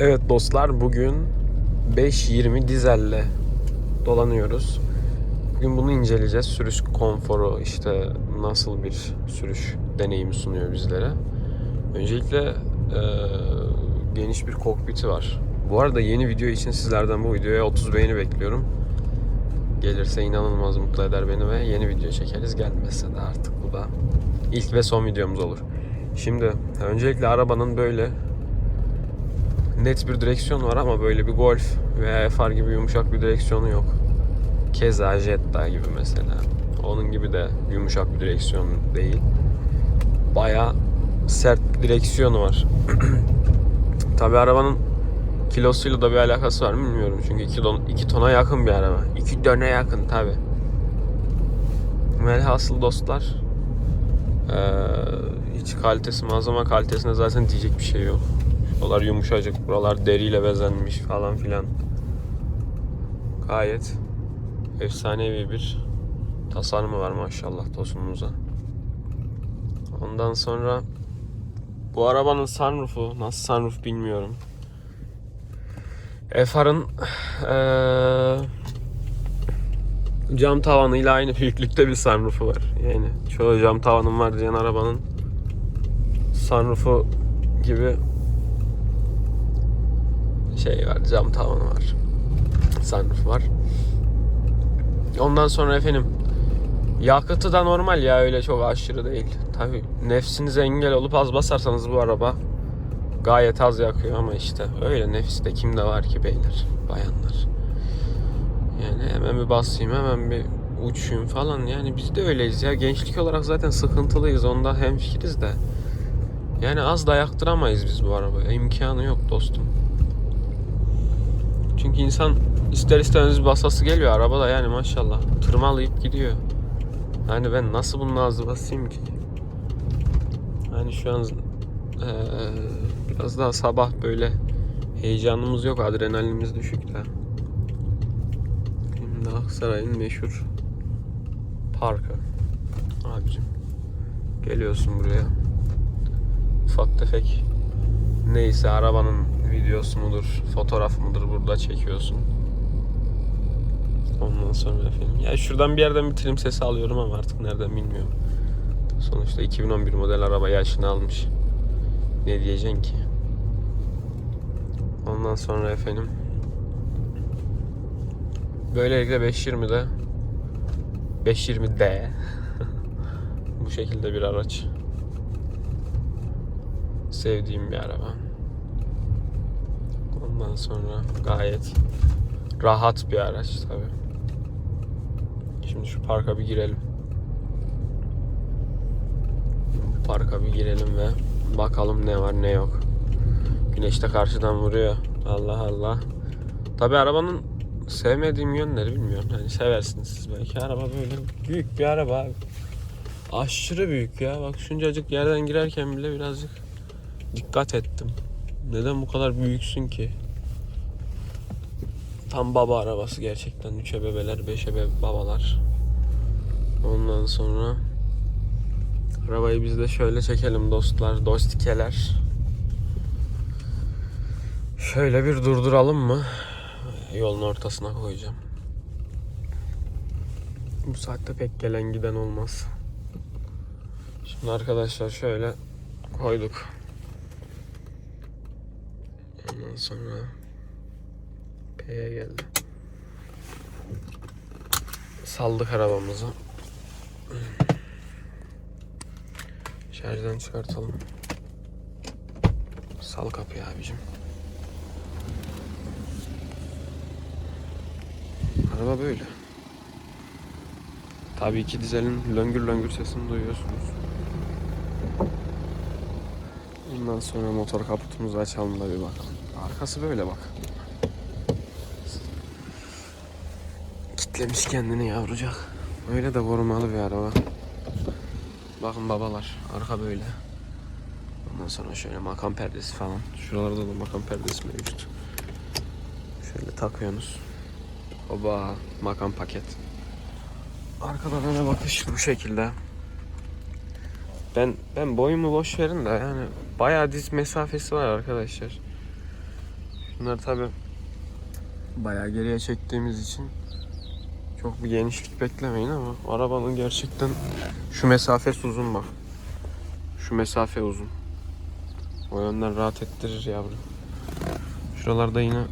Evet dostlar bugün 5.20 dizelle dolanıyoruz. Bugün bunu inceleyeceğiz. Sürüş konforu işte nasıl bir sürüş deneyimi sunuyor bizlere. Öncelikle eee, geniş bir kokpiti var. Bu arada yeni video için sizlerden bu videoya 30 beğeni bekliyorum. Gelirse inanılmaz mutlu eder beni ve yeni video çekeriz. Gelmezse de artık bu da ilk ve son videomuz olur. Şimdi öncelikle arabanın böyle net bir direksiyon var ama böyle bir Golf veya FR gibi yumuşak bir direksiyonu yok. Keza Jetta gibi mesela. Onun gibi de yumuşak bir direksiyon değil. Baya sert direksiyonu var. Tabi arabanın kilosuyla da bir alakası var mı bilmiyorum. Çünkü 2 ton, iki tona yakın bir araba. 2 döne yakın tabi. Velhasıl dostlar eee, hiç kalitesi malzeme kalitesine zaten diyecek bir şey yok. Buralar yumuşacık, buralar deriyle bezenmiş falan filan. Gayet efsanevi bir tasarımı var maşallah Tosun'umuza. Ondan sonra bu arabanın sunroofu nasıl sunroof bilmiyorum. FR'ın eee cam tavanıyla aynı büyüklükte bir sunroofu var. Yani çoğu cam tavanım var diyen arabanın sunroofu gibi şey var, cam tavanı var. Sunroof var. Ondan sonra efendim yakıtı da normal ya öyle çok aşırı değil. Tabi nefsinize engel olup az basarsanız bu araba gayet az yakıyor ama işte öyle nefis de kimde var ki beyler, bayanlar. Yani hemen bir basayım, hemen bir uçayım falan. Yani biz de öyleyiz ya. Gençlik olarak zaten sıkıntılıyız. Onda hemfikiriz de. Yani az da yaktıramayız biz bu arabaya. İmkanı yok dostum. Çünkü insan ister istemez basası geliyor arabada yani maşallah. Tırmalayıp gidiyor. Yani ben nasıl bunun ağzı basayım ki? Yani şu an eee, biraz daha sabah böyle heyecanımız yok. Adrenalinimiz düşük de. Şimdi Aksaray'ın meşhur parkı. Abicim geliyorsun buraya. Ufak tefek neyse arabanın videosu mudur, fotoğraf mıdır burada çekiyorsun. Ondan sonra efendim. Ya şuradan bir yerden bir trim sesi alıyorum ama artık nereden bilmiyorum. Sonuçta 2011 model araba yaşını almış. Ne diyeceksin ki? Ondan sonra efendim Böylelikle 520'de 520D bu şekilde bir araç. Sevdiğim bir araba. Ondan sonra gayet rahat bir araç tabi. Şimdi şu parka bir girelim. Parka bir girelim ve bakalım ne var ne yok. Güneş de karşıdan vuruyor. Allah Allah. Tabi arabanın sevmediğim yönleri bilmiyorum. Hani seversiniz siz belki. Araba böyle büyük bir araba abi. Aşırı büyük ya. Bak şuncacık yerden girerken bile birazcık dikkat ettim. Neden bu kadar büyüksün ki? Tam baba arabası gerçekten. Üçe bebeler, beşe be babalar. Ondan sonra arabayı biz de şöyle çekelim dostlar, dostikeler. Şöyle bir durduralım mı? Yolun ortasına koyacağım. Bu saatte pek gelen giden olmaz. Şimdi arkadaşlar şöyle koyduk. Ondan sonra P'ye geldi. Saldık arabamızı. Şarjdan çıkartalım. Sal kapıyı abicim. Araba böyle. Tabii ki dizelin löngür löngür sesini duyuyorsunuz. Ondan sonra motor kaputumuzu açalım da bir bakalım. Arkası böyle bak. Kitlemiş kendini yavrucak. Öyle de korumalı bir araba. Bakın babalar. Arka böyle. Ondan sonra şöyle makam perdesi falan. Şuralarda da makam perdesi mevcut. Şöyle takıyorsunuz. Oba makam paket. Arkadan öne bakış bu şekilde. Ben ben boyumu boş verin de yani bayağı diz mesafesi var arkadaşlar. Bunlar tabi bayağı geriye çektiğimiz için çok bir genişlik beklemeyin ama arabanın gerçekten şu mesafesi uzun bak. Şu mesafe uzun. O yönden rahat ettirir yavrum. Şuralarda yine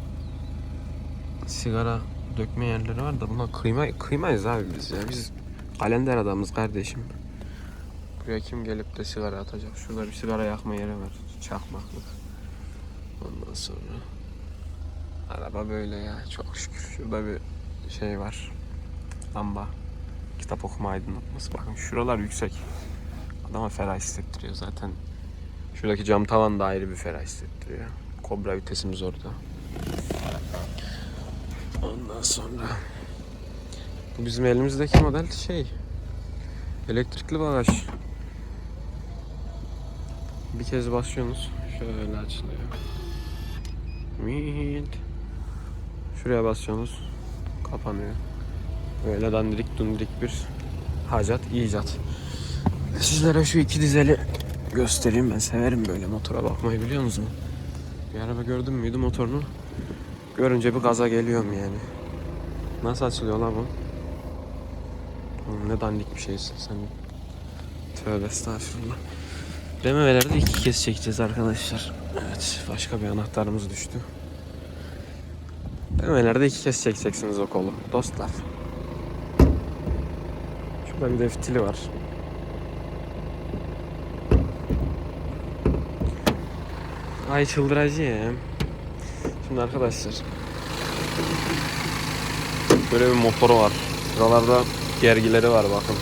sigara dökme yerleri var da buna kıyma, kıymayız abi biz ya. Biz kalender adamız kardeşim. Buraya kim gelip de sigara atacak? Şurada bir sigara yakma yeri var. Çakmaklık. Ondan sonra araba böyle ya çok şükür. Şurada bir şey var. Lamba. Kitap okuma aydınlatması. Bakın şuralar yüksek. Adama ferah hissettiriyor zaten. Şuradaki cam tavan da ayrı bir ferah hissettiriyor. Kobra vitesimiz orada. Ondan sonra bu bizim elimizdeki model şey elektrikli bagaj. Bir kez basıyorsunuz şöyle açılıyor. Şuraya basıyorsunuz kapanıyor. Böyle dandirik dundirik bir hacat icat. Sizlere şu iki dizeli göstereyim ben severim böyle motora bakmayı biliyor musunuz? Bir araba gördüm müydü motorunu? Görünce bir gaza geliyorum yani. Nasıl açılıyor lan bu? Ne dandik bir şeysin sen. Tövbe estağfurullah. BMW'lerde iki kez çekeceğiz arkadaşlar. Evet başka bir anahtarımız düştü. BMW'lerde iki kez çekeceksiniz o kolu dostlar. Şurada bir de fitili var. Ay çıldıracağım. Şimdi arkadaşlar böyle bir motoru var. Şuralarda gergileri var bakın.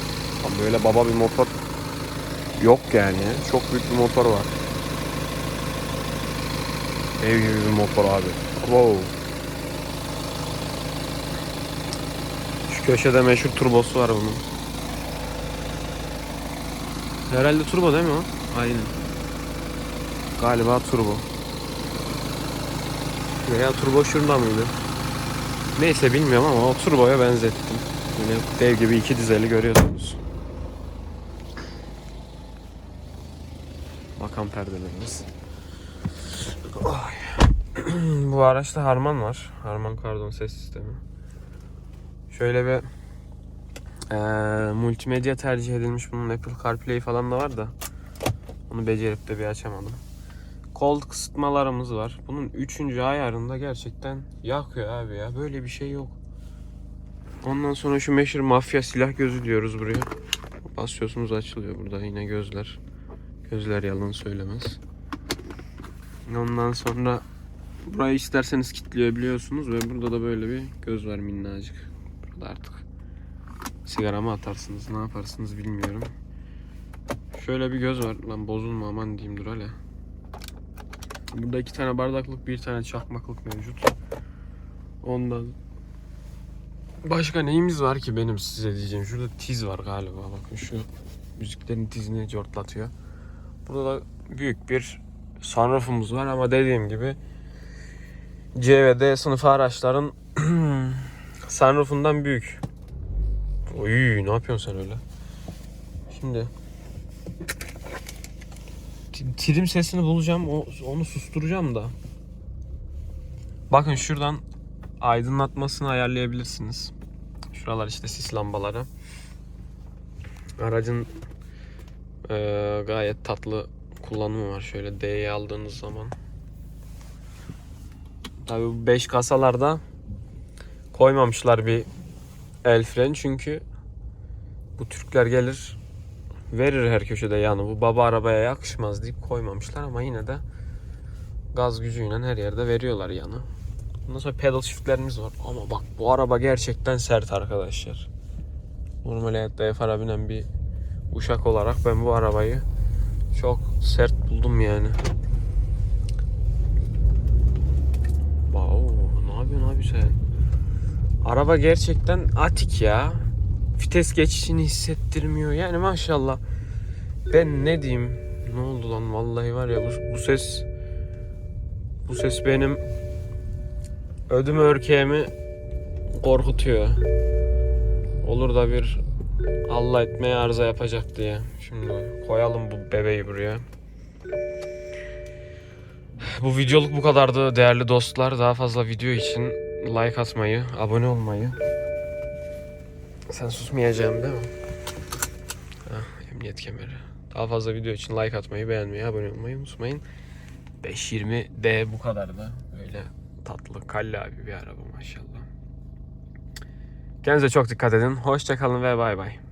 Böyle baba bir motor yok yani. Çok büyük bir motor var. Ev gibi bir motor abi. Wow. Şu köşede meşhur turbosu var bunun. Herhalde turbo değil mi o? Aynen. Galiba turbo. Veya turbo şurada mıydı? Neyse bilmiyorum ama o turboya benzettim. Yine dev gibi iki dizeli görüyorsunuz. Makam perdelerimiz. Bu araçta Harman var. Harman kardon ses sistemi. Şöyle bir eee, multimedya tercih edilmiş. Bunun Apple CarPlay falan da var da. Onu becerip de bir açamadım. Kol kısıtmalarımız var. Bunun 3. ayarında gerçekten yakıyor abi ya. Böyle bir şey yok. Ondan sonra şu meşhur mafya silah gözü diyoruz buraya. Basıyorsunuz açılıyor burada yine gözler. Gözler yalan söylemez. Ondan sonra burayı isterseniz kilitleyebiliyorsunuz ve burada da böyle bir göz var minnacık. Burada artık sigara mı atarsınız ne yaparsınız bilmiyorum. Şöyle bir göz var. Lan bozulma aman diyeyim dur hele. Burada iki tane bardaklık, bir tane çakmaklık mevcut. Ondan başka neyimiz var ki benim size diyeceğim. Şurada tiz var galiba. Bakın şu müziklerin tizini cortlatıyor. Burada da büyük bir sunroofumuz var ama dediğim gibi C ve D sınıfı araçların sunroofundan büyük. Oy ne yapıyorsun sen öyle? Şimdi trim sesini bulacağım. Onu susturacağım da. Bakın şuradan aydınlatmasını ayarlayabilirsiniz. Şuralar işte sis lambaları. Aracın eee, gayet tatlı kullanımı var. Şöyle D'ye aldığınız zaman. Tabii bu 5 kasalarda koymamışlar bir el fren çünkü bu Türkler gelir verir her köşede yanı. Bu baba arabaya yakışmaz deyip koymamışlar ama yine de gaz gücüyle her yerde veriyorlar yanı. Ondan sonra pedal shiftlerimiz var. Ama bak bu araba gerçekten sert arkadaşlar. Normal hayatta FR'a binen bir uşak olarak ben bu arabayı çok sert buldum yani. Wow, ne yapıyorsun abi sen? Araba gerçekten atik ya. Vites geçişini hissettirmiyor. Yani maşallah. Ben ne diyeyim? Ne oldu lan? Vallahi var ya bu, bu ses bu ses benim ödüm örkeğimi korkutuyor. Olur da bir Allah etmeye arıza yapacak diye. Şimdi koyalım bu bebeği buraya. Bu videoluk bu kadardı değerli dostlar. Daha fazla video için like atmayı, abone olmayı. Sen susmayacaksın değil mi? Hah, emniyet kemeri. Daha fazla video için like atmayı, beğenmeyi, abone olmayı unutmayın. 520D bu kadar da. Böyle tatlı, kalle abi bir araba maşallah. Kendinize çok dikkat edin. Hoşçakalın ve bay bay.